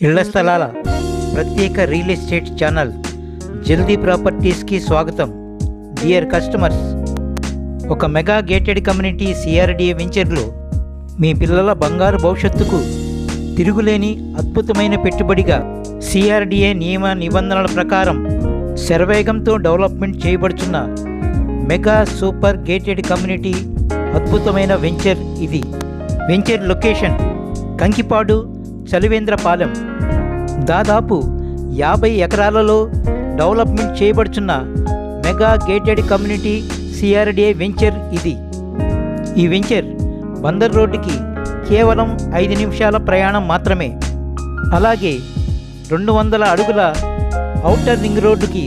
ఇళ్ళ స్థలాల ప్రత్యేక రియల్ ఎస్టేట్ ఛానల్ జల్దీ ప్రాపర్టీస్కి స్వాగతం. డియర్ కస్టమర్స్ ఒక మెగా గేటెడ్ కమ్యూనిటీ సిఆర్డిఏ వెంచర్లో మీ పిల్లల బంగారు భవిష్యత్తుకు తిరుగులేని అద్భుతమైన పెట్టుబడిగా సిఆర్డిఏ నియమ నిబంధనల ప్రకారం శరవేగంతో డెవలప్మెంట్ చేయబడుతున్న మెగా సూపర్ గేటెడ్ కమ్యూనిటీ అద్భుతమైన వెంచర్ ఇది. Venture location Kankipadu Chalivendrapalem. దాదాపు యాభై ఎకరాలలో development చేయబడుచున్న mega gated community CRDA venture ఇది. ఈ వెంచర్ బందర్ రోడ్డుకి కేవలం ఐదు నిమిషాల ప్రయాణం మాత్రమే. అలాగే రెండు వందల అడుగుల ఔటర్ రింగ్ రోడ్డుకి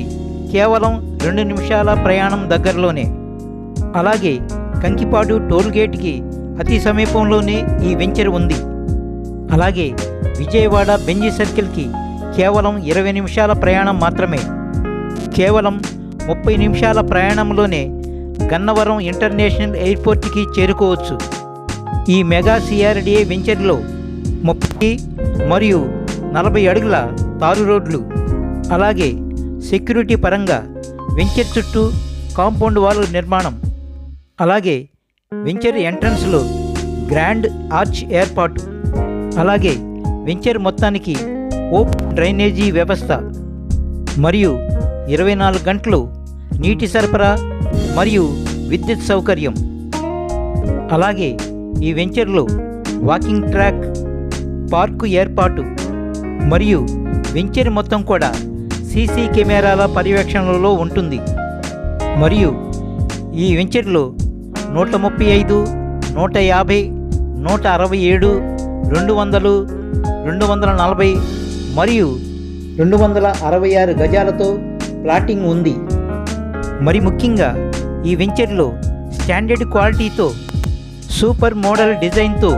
కేవలం రెండు నిమిషాల ప్రయాణం దగ్గరలోనే. అలాగే కంకిపాడు టోల్గేట్కి అతి సమీపంలోనే ఈ వెంచర్ ఉంది. అలాగే విజయవాడ బెంజి సర్కిల్కి కేవలం ఇరవై నిమిషాల ప్రయాణం మాత్రమే. కేవలం ముప్పై నిమిషాల ప్రయాణంలోనే గన్నవరం ఇంటర్నేషనల్ ఎయిర్పోర్ట్కి చేరుకోవచ్చు. ఈ మెగా సిఆర్డిఏ వెంచర్లో ముప్పై మరియు నలభై అడుగుల తారు రోడ్లు అలాగే సెక్యూరిటీ పరంగా వెంచర్ చుట్టూ కాంపౌండ్ వాల్ నిర్మాణం అలాగే వెంచర్ ఎంట్రన్స్లో గ్రాండ్ ఆర్చ్ ఏర్పాటు. అలాగే వెంచర్ మొత్తానికి ఓప్ డ్రైనేజీ వ్యవస్థ మరియు ఇరవై నాలుగు గంటలు నీటి సరఫరా మరియు విద్యుత్ సౌకర్యం. అలాగే ఈ వెంచర్లో వాకింగ్ ట్రాక్ పార్కు ఏర్పాటు మరియు వెంచర్ మొత్తం కూడా సీసీ కెమెరాల పర్యవేక్షణలో ఉంటుంది. మరియు ఈ వెంచర్లో నూట ముప్పై ఐదు నూట యాభై నూట అరవై ఏడు రెండు వందలు రెండు వందల నలభై మరియు రెండు వందల అరవై ఆరు గజాలతో ప్లాటింగ్ ఉంది. మరి ముఖ్యంగా ఈ వెంచర్లో స్టాండర్డ్ క్వాలిటీతో సూపర్ మోడల్ డిజైన్తో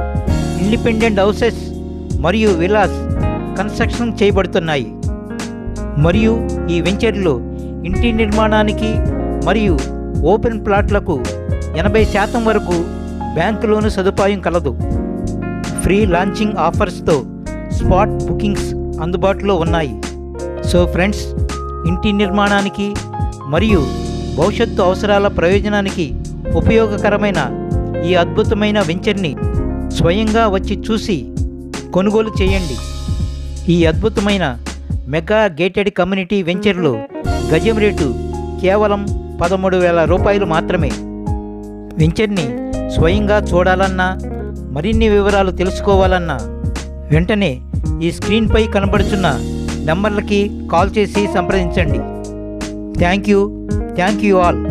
ఇండిపెండెంట్ హౌసెస్ మరియు విలాస్ కన్స్ట్రక్షన్ చేయబడుతున్నాయి. మరియు ఈ వెంచర్లో ఇంటి నిర్మాణానికి మరియు ఓపెన్ ప్లాట్లకు ఎనభై శాతం వరకు బ్యాంకు లోను సదుపాయం కలదు. ఫ్రీ లాంచింగ్ ఆఫర్స్తో స్పాట్ బుకింగ్స్ అందుబాటులో ఉన్నాయి. సో ఫ్రెండ్స్ ఇంటి నిర్మాణానికి మరియు భవిష్యత్తు అవసరాల ప్రయోజనానికి ఉపయోగకరమైన ఈ అద్భుతమైన వెంచర్ని స్వయంగా వచ్చి చూసి కొనుగోలు చేయండి. ఈ అద్భుతమైన మెగా గేటెడ్ కమ్యూనిటీ వెంచర్లో గజం రేటు కేవలం పదమూడు వేల రూపాయలు మాత్రమే. వెంచర్ని స్వయంగా చూడాలన్నా మరిన్ని వివరాలు తెలుసుకోవాలన్నా వెంటనే ఈ స్క్రీన్పై కనబడుచున్న నెంబర్లకి కాల్ చేసి సంప్రదించండి. Thank you. Thank you all.